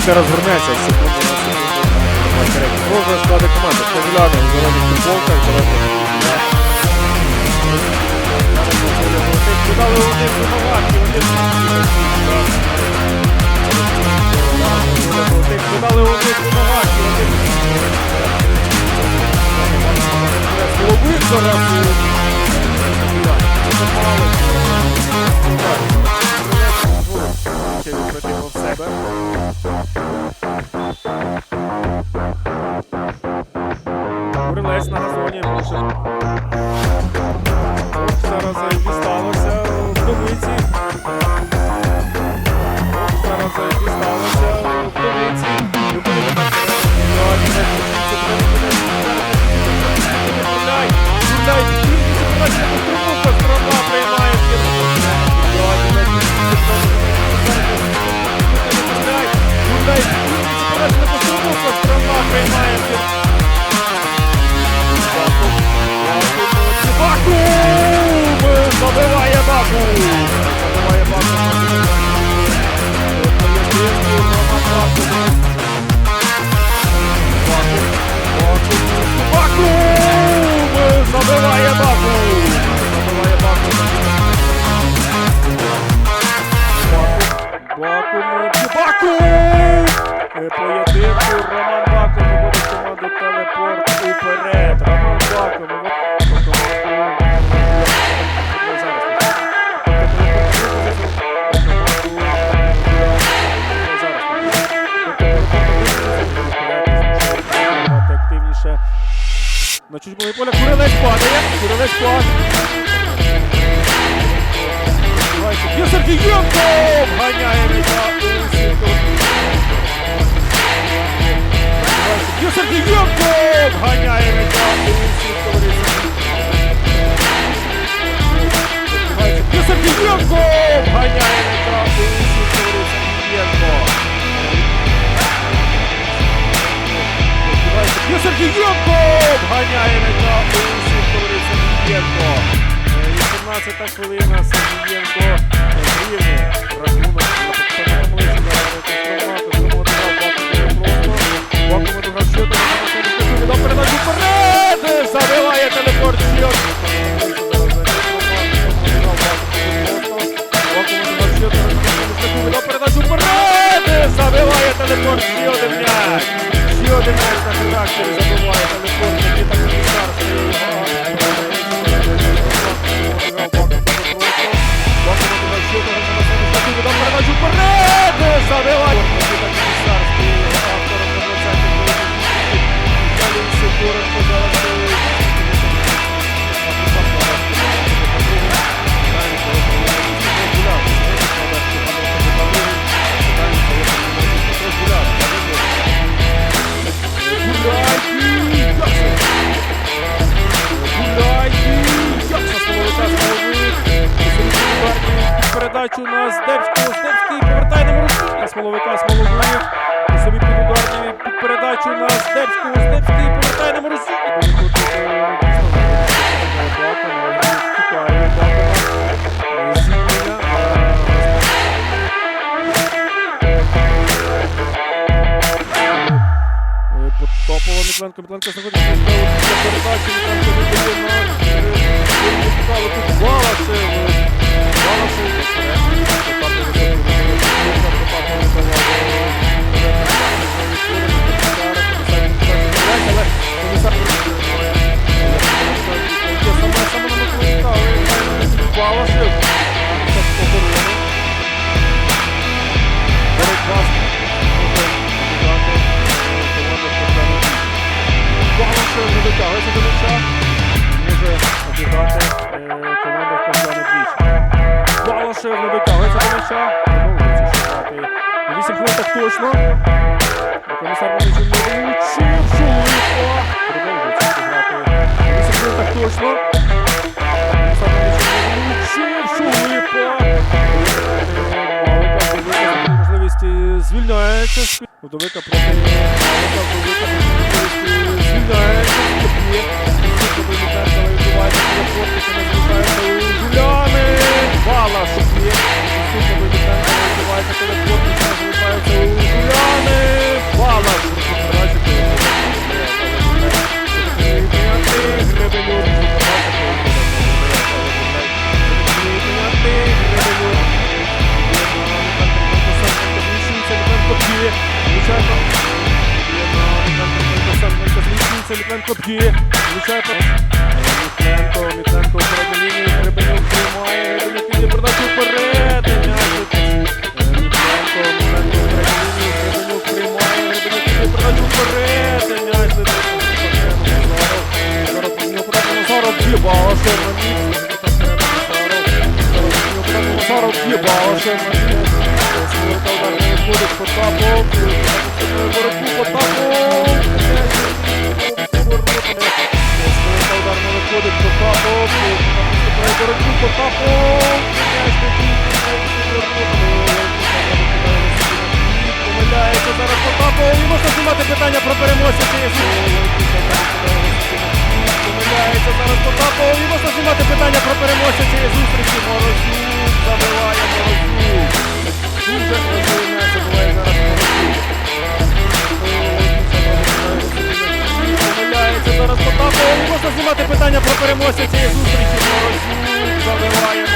Трійка розгорнеться, секунду на секунду. Можна склади команди. Кожуляни в зелених футболках, зелених. Подали вони винуваті, вони Курилець на газоні. Зараз дісталося в Бакум! Бакум! Поєдинку Роман Бакум виводить команду Телепорт уперед. Роман Бакум активніше. На чуть поля Курилець падає. Курилець падає. Є Сергієнко! Ганяє м'яча Усіков. Є Сергієнко! Ганяє м'яча Усіков. Є Сергієнко! Ганяє м'яча Усіков. Сергієнко. Є Сергієнко! Ганяє м'яча Усіков. Сергієнко. 18 хвилина Сергієнко рівний рахунок на постановому лисі Бакому друга щота на передачу вперед! Забиває телепорт Щот! передачу вперед! Забиває телепорт ще один м'яч! Ще один м'яч на характері Передачу на Здебського. Здебський повертає на Морозюка. Смоловика Смоловик. Собі під ударні під передачу на Здебського. Здебський повертає на Морозюка. Потопова Мітленко. Мітленко знаходиться на не дотягується до м'яча. Може обіграти е, команда в Казані двічі. Балашев не дотягується до м'яча. Продовжується шукати. 8 хвилин так точно. Комісар Маничу не влучив. Шулико. Продовжується грати. 8 хвилин так точно. Е, звільняється. з пі- Вдовика проти Мітленко б'є. Влучає по... Мітленко, Мітленко в передній лінії. Гребенюк приймає. Гребенюк іде передачу вперед. Мітленко, Мітленко в передній лінії. Гребенюк приймає. Гребенюк іде передачу вперед. М'яч Зараз по нього подача Назаров б'є. Балашев на місці. Назаров б'є. Балашев на місці. Сковорка удар не виходить. Потапов. Боротьбу Потапов. Виходить. Потапов. Наступає боротьбу Потапов. Помиляється зараз Потапов. І можна знімати питання про переможця цієї Помиляється зараз Потапов. І можна знімати питання про переможця цієї зустрічі. Морозюк забиває Морозюк. Дуже красивий І питання про переможця цієї зустрічі. Забиває